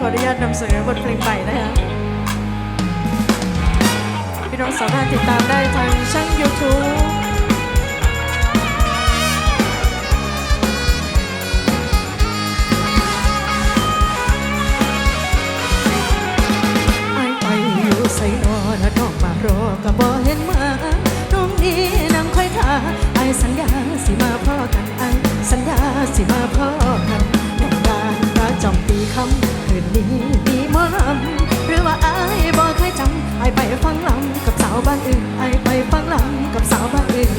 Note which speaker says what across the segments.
Speaker 1: ขออนุญาตนำเสนอบทเพลงใหม่นะคะพี่น้องสามารถติดตามได้ทาง คำคืนนี้มีมอลำหรือว่าไอายบ่เคยจำไอายไปฟังลำกับสาวบ้านอื่นไอายไปฟังลำกับสาวบ้านอื่น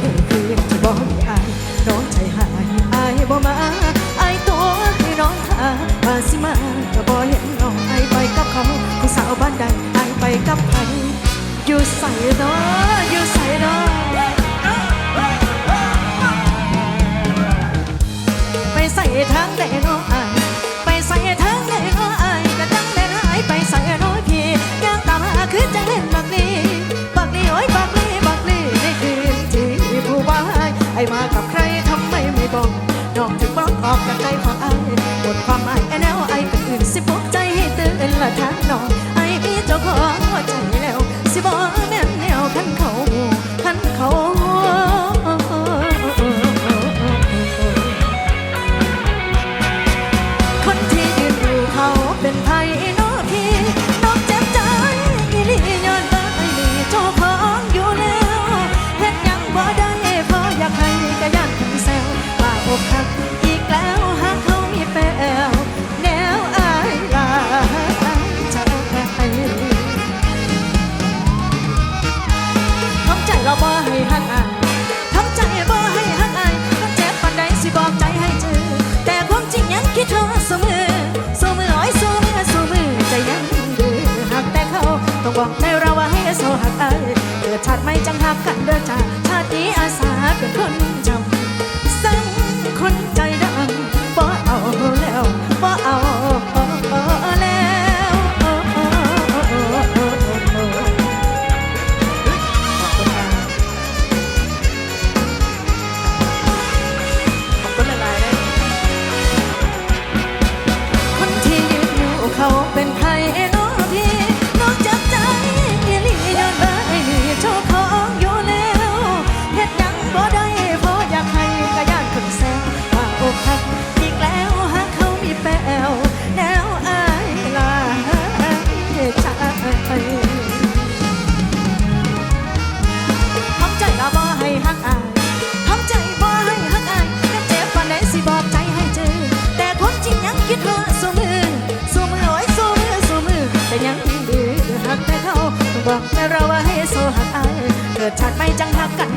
Speaker 1: เอ้คืนที่บ่มีไอายน้องใจหายไอายบ่มาไอายตัวให้น้องท่าว่าสิมาก็บ่เห็นน้องไอายไปกับเขาผู้สาวบ้านใดไอายไปกับใครอยู่ใส่เนาะอยู่ใส่เนาะไปใส่ทางใดเนาะอาย ทำใจบ่ให้หักอายก็เจ็บปานใดสิบอกใจให้เจอ แต่ความจริงยังคิดเธอเสมอเสมออ้อยเสมอเสมอใจยังเดื้อหักแต่เขาต้องบอกใจเราว่าให้โซหักอายเกิดชาติไม่จังหักกัน เขาเป็นใครเอ บอกแม่เราว่าให้โซหักอายเกิดชาติไม่จังหักกัน